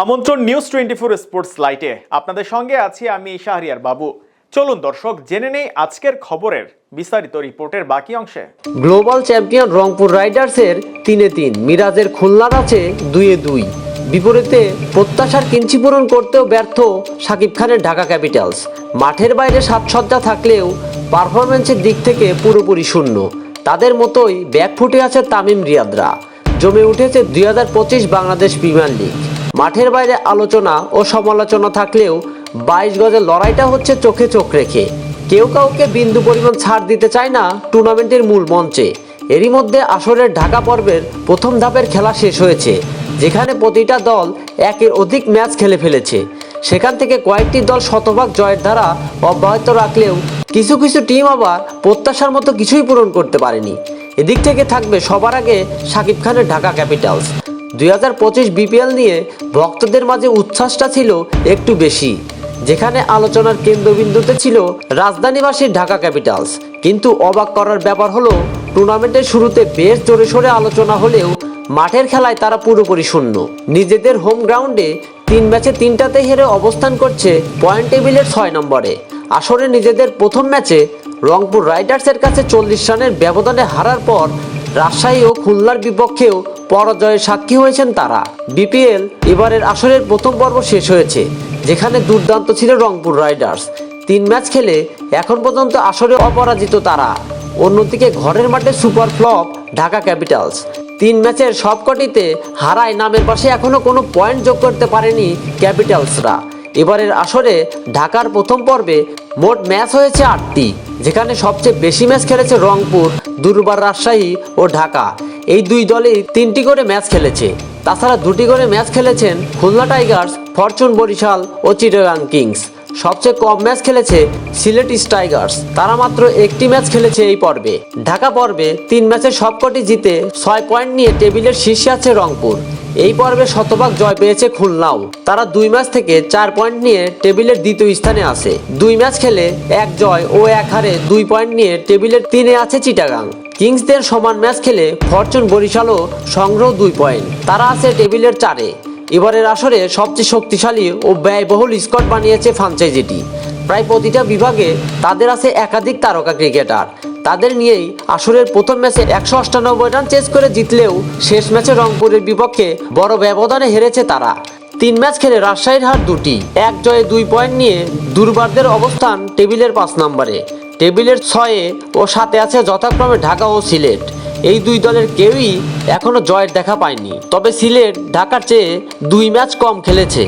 আমন্ত্রণ news twenty four sports লাইটে আপনাদের সঙ্গে আছি আমি শাহরিয়ার বাবু। চলুন দর্শক, জেনে নেই আজকের খবরের বিস্তারিত রিপোর্টের বাকি অংশে। গ্লোবাল চ্যাম্পিয়ন রংপুর রাইডার্সের তিনে তিন, মিরাজের খুলনার আছে দুয়ে দুই। বিপরীতে প্রত্যাশার কিঞ্চি পূরণ করতেও ব্যর্থ সাকিব খানের ঢাকা ক্যাপিটালস। মাঠের বাইরে সাজসজ্জা থাকলেও পারফরমেন্সের দিক থেকে পুরোপুরি শূন্য। তাদের মতোই ব্যাক ফুটে আছে তামিম রিয়াদরা। জমে উঠেছে দুই হাজার পঁচিশ বাংলাদেশ প্রিমিয়ার লিগ। মাঠের বাইরে আলোচনা ও সমালোচনা থাকলেও বাইশ গজের লড়াইটা হচ্ছে চোখে চোখ রেখে। কেউ কাউকে বিন্দু পরিমাণ ছাড় দিতে চায় না টুর্নামেন্টের মূল মঞ্চে। এরই মধ্যে আসরের ঢাকা পর্বের প্রথম ধাপের খেলা শেষ হয়েছে, যেখানে প্রতিটা দল একের অধিক ম্যাচ খেলে ফেলেছে। সেখান থেকে কয়েকটি দল শতভাগ জয়ের ধারা অব্যাহত রাখলেও কিছু কিছু টিম আবার প্রত্যাশার মতো কিছুই পূরণ করতে পারেনি। এদিক থেকে থাকবে সবার আগে শাকিব খানের ঢাকা ক্যাপিটালস। দুই হাজার পঁচিশ বিপিএল নিয়ে ভক্তদের মাঝে উচ্ছ্বাসটা ছিল একটু বেশি। যেখানে আলোচনার কেন্দ্রবিন্দুতে ছিল রাজধানীবাসীর ঢাকা ক্যাপিটালস। কিন্তু অবাক করার ব্যাপার হলো, টুর্নামেন্টের শুরুতে বেশ জোরে সোরে আলোচনা হলেও মাঠের খেলায় তারা পুরোপুরি শূন্য। নিজেদের হোম গ্রাউন্ডে তিন ম্যাচে তিনটাতে হেরে অবস্থান করছে পয়েন্ট টেবিলের ছয় নম্বরে। আসরে নিজেদের প্রথম ম্যাচে রংপুর রাইডার্সের কাছে চল্লিশ রানের ব্যবধানে হারার পর রাজশাহী ও খুলনার বিপক্ষেও পরাজয়ের সাক্ষী হয়েছেন তারা। বিপিএল এবারের আসরের প্রথম পর্ব শেষ হয়েছে, যেখানে দুর্দান্ত ছিল রংপুর রাইডার্স। তিন ম্যাচ খেলে এখন পর্যন্ত আসরে অপরাজিত তারা। অন্যদিকে ঘরের মাঠে সুপার ফ্লপ ঢাকা ক্যাপিটালস। তিন ম্যাচের সবকটিতে হারায় নামের পাশে এখনও কোনো পয়েন্ট যোগ করতে পারেনি ক্যাপিটালসরা। এবারের আসরে ঢাকার প্রথম পর্বে মোট ম্যাচ হয়েছে আটটি, যেখানে সবচেয়ে বেশি ম্যাচ খেলেছে রংপুর, দুর্বার রাজশাহী ও ঢাকা। এই দুই দলই তিনটি করে ম্যাচ খেলেছে। তাছাড়া দুটি করে ম্যাচ খেলেছেন খুলনা টাইগার্স, ফরচুন বরিশাল ও চিটাগাং কিংস। সবচেয়ে কম ম্যাচ খেলেছে সিলেট টাইগার্স। তারা মাত্র একটি ম্যাচ খেলেছে এই পর্বে। ঢাকা পর্বে তিন ম্যাচের সবকটি জিতে ছয় পয়েন্ট নিয়ে টেবিলের শীর্ষে আছে রংপুর। এই পর্বে শতভাগ জয় পেয়েছে খুলনাও। তারা দুই ম্যাচ থেকে চার পয়েন্ট নিয়ে টেবিলের দ্বিতীয় স্থানে আছে। দুই ম্যাচ খেলে এক জয় ও এক হারে দুই পয়েন্ট নিয়ে টেবিলের তিনে আছে চিটাগাং। কিংসদের সমান ম্যাচ খেলে ফরচুন বরিশালও সংগ্রহ দুই পয়েন্ট। তারা আছে টেবিলের চারে। এবারের আসরে সবচেয়ে শক্তিশালী ও ব্যয়বহুল স্কোয়াড বানিয়েছে ফ্রাঞ্চাইজিটি প্রায় প্রতিটা বিভাগে তাদের আছে একাধিক তারকা ক্রিকেটার তাদের নিয়েই আসরের প্রথম ম্যাচে একশো অষ্টানব্বই রান চেস করে জিতলেও শেষ ম্যাচে রংপুরের বিপক্ষে বড় ব্যবধানে হেরেছে তারা। তিন ম্যাচ খেলে রাজশাহীর হার দুটি। এক জয়ে দুই পয়েন্ট নিয়ে দুর্বারদের অবস্থান টেবিলের পাঁচ নম্বরে। টেবিলের ছয়ে ও সাথে আছে যথাক্রমে ঢাকা ও সিলেট। এই দুই দলের কেউই এখনও জয়ের দেখা পায়নি। তবে সিলেট ঢাকার চেয়ে দুই ম্যাচ কম খেলেছে।